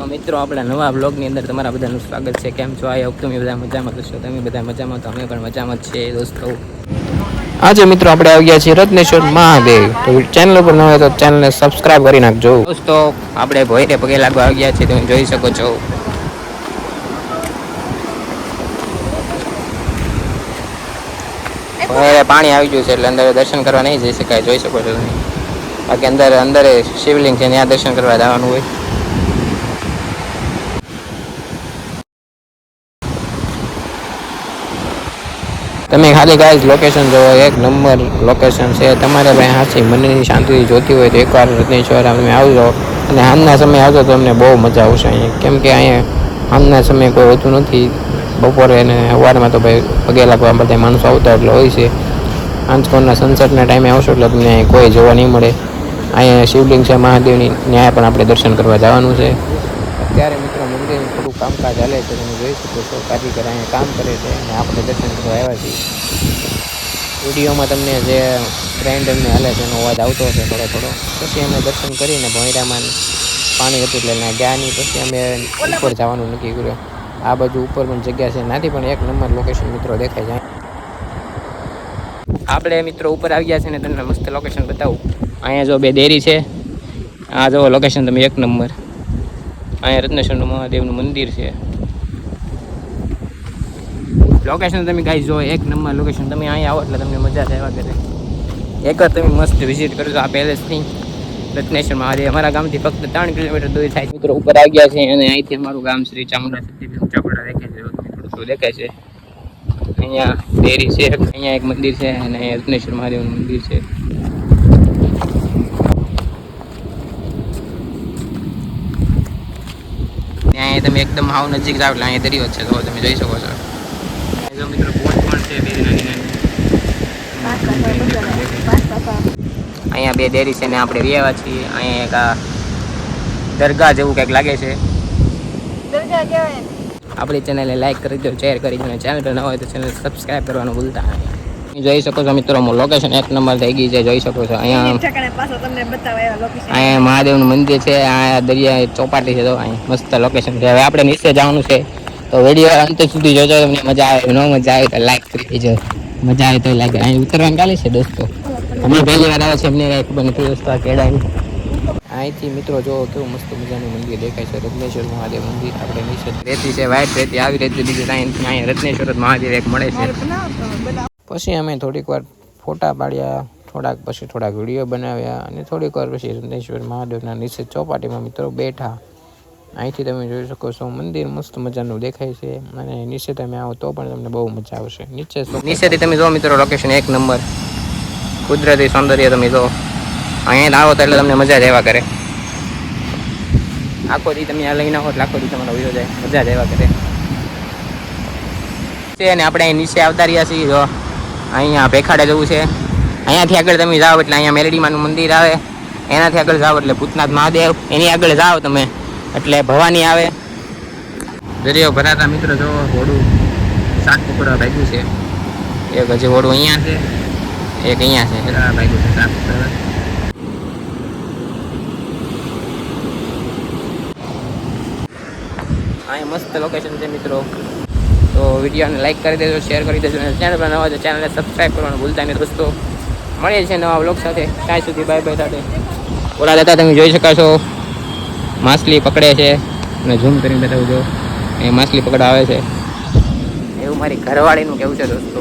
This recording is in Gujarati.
તો મિત્રો, આપણા નવા બ્લોગની અંદર તમારા બધાનું સ્વાગત છે. કેમ છો? આ તમે બધા મજામાં છો. તમે બધા મજામાં? તો પણ મજામાં છીએ દોસ્તો. આજે મિત્રો આપણે આવી ગયા છીએ રત્નેશ્વર મહાદેવ. તો ચેનલ ઉપર ન હોય તો ચેનલને સબસ્ક્રાઇબ કરી નાખજો. દોસ્તો, આપણે ભોયરે પગે લાગવા આવી ગયા છીએ, તમે જોઈ શકો છો. ભોયરે પાણી આવી ગયું છે, એટલે અંદર દર્શન કરવા નહીં જઈ શકાય. જોઈ શકો છો તમે. બાકી અંદર અંદર શિવલિંગ છે, ત્યાં દર્શન કરવા જવાનું હોય. તમે ખાલી ગાઈઝ લોકેશન જોવો, એક નંબર લોકેશન છે. તમારે ભાઈ હાંસી મનની શાંતિ જોતી હોય તો એકવાર રત્નેશ્વર તમે આવજો. અને સાંજના સમયે આવજો તો તમને બહુ મજા આવશે અહીંયા. કેમ કે અહીંયા સાંજના સમયે કોઈ હોતું નથી. બપોરે અને સવારમાં તો ભાઈ પગે લાગવા બધા માણસો આવતા એટલે હોય છે. આંચકોરના સનસેટના ટાઈમે આવશો એટલે તમને કોઈ જોવા નહીં મળે. અહીંયા શિવલિંગ છે, મહાદેવની. ન્યાય પણ આપણે દર્શન કરવા જવાનું છે. અત્યારે મિત્રો મંદિરનું થોડું કામકાજ હાલે છે, તમે જોઈ શકો છો, કારીગર અહીંયા કામ કરે છે અને આપણે દર્શન કરવા આવ્યા છીએ. વિડીયોમાં તમને જે ગ્રાઇન્ડ એમને હાલે છે, એનો અવાજ આવતો હશે થોડો થોડો. પછી અમે દર્શન કરીને ભોંયરામાં પાણી હતું એટલે ગયા નહીં, પછી અમે ઉપર જવાનું નક્કી કર્યું. આ બાજુ ઉપર પણ જગ્યા છે, નાથી પણ એક નંબર લોકેશન મિત્રો દેખાય જાય આપણે મિત્રો ઉપર આવી ગયા છે ને તમને મસ્ત લોકેશન બતાવું. અહીંયા જો બે ડેરી છે, આ જો લોકેશન તમે એક નંબર. અહીંયા રત્નેશ્વર મહાદેવનું મંદિર છે. લોકેશન તમે ગાઈ જો એક નંબર લોકેશન તમે અહીંયા આવો એટલે તમને મજા થાય એવા કરે એકવાર તમે મસ્ત વિઝિટ કરજો આ પેલેસની રત્નેશ્વર મહાદેવ. અમારા ગામથી ફક્ત ત્રણ કિલોમીટર દૂર થાય. મિત્રો ઉપર આવી ગયા છે અને અહીંથી અમારું ગામ શ્રી ચામુંડા સતીપીઠ ચોપડા દેખાય છે. થોડું દેખાય છે. અહીંયા ડેરી છે, અહીંયા એક મંદિર છે અને રત્નેશ્વર મહાદેવનું મંદિર છે. ત્યાં તમે એકદમ હાવ નજીક જાવ એટલે અહીંયા દરિયો છે. તો તમે જોઈ શકો છો. જો મિત્રો બોટ પણ છે બે નાની નાની અહીંયા બે ડેરી છે ને આપણે રહેવા છીએ. અહીંયા એક આ દરગાહ જેવું કંઈક લાગે છે. આપણી ચેનલને લાઈક કરી દો શેર કરી દો ચેનલ પર ન હોય તો ચેનલ સબસ્ક્રાઈબ કરવાનું ભૂલતા નહીં. અહીં જોઈ શકો છો મિત્રો લોકેશન એક નંબર થઈ ગઈ છે જોઈ શકો છો. અહીંયા અહીંયા મહાદેવનું મંદિર છે અહીંયા દરિયા ચોપાટી છે તો અહીંયા મસ્ત લોકેશન છે. હવે આપણે નીચે જવાનું છે તો વીડિયો અંત સુધી જોજો તમને મજા આવે ન મજા આવે તો લાઈક કરી દેજો. મજા આવે તો લાઈક અહીં ઉતરવાનું ચાલે છે દોસ્તો? અમે પહેલી વાર આવે છે અમને કાંઈ ખબર નથી દોસ્તો આ કેળાની. અહીંથી મિત્રો જો કેવું મસ્ત મજાનું મંદિર દેખાય છે રત્નેશ્વર મહાદેવ મંદિર. આપણે નીચે રેતી છે વાઈટ રેતી આવી રેતી બીજું અહીં અહીંયા રત્નેશ્વર મહાદેવ એક મળે છે. પછી અમે થોડીક વાર ફોટા પાડ્યા, થોડાક પછી થોડાક વીડિયો બનાવ્યા અને થોડીક વાર પછી રત્નેશ્વર મહાદેવના નીચે ચોપાટીમાં મિત્રો બેઠા. અહીંથી તમે જોઈ શકો છો, મંદિર મસ્ત મજાનું દેખાય છે અને નીચે તમે આવો તો પણ તમને બહુ મજા આવશે. નીચે નીચેથી તમે જો મિત્રો લોકેશન એક નંબર. કુદરતી સૌંદર્ય તમે જો. અહીંયા આવો તો એટલે તમને મજા જ આવ્યા કરે. આખો દી તમે આ લઈને આવો એટલે આખો દી તમારો વીડિયો જાય, મજા જ આવ્યા કરે. છે અને આપણે નીચે આવતા રહ્યા છીએ જો. અહીંયા ભેખાડે જવું છે. અહીંયાથી આગળ તમે જાઓ એટલે અહીંયા મેલડીમાનું મંદિર આવે. એનાથી આગળ જાઓ એટલે ભૂતનાથ મહાદેવ. એની આગળ જાઓ તમે એટલે ભવાની આવે. દરિયો ભરાતા મિત્રો જો હોડું શાક પકડવા ભાગ્યું છે. એક હજી હોડું અહીંયા છે, એક અહીંયા છે. ભાગ્યું છે શાક અહીંયા મસ્ત લોકેશન છે મિત્રો. તો વિડીયોને લાઈક કરી દેજો શેર કરી દેજો, અને ચેનલ પર નવા તો ચેનલને સબસ્ક્રાઈબ કરવાનું ભૂલતા નહીં. દોસ્તો, મળીએ છીએ નવા બ્લોગ સાથે. ત્યાં સુધી બાય બાય સાથે. ઓલા લેતા તમે જોઈ શકાશો માછલી પકડે છે. અને ઝૂમ કરીને બતાવું જો એ માછલી પકડવા છે. એવું મારી ઘરવાળીનું કેવું છે દોસ્તો.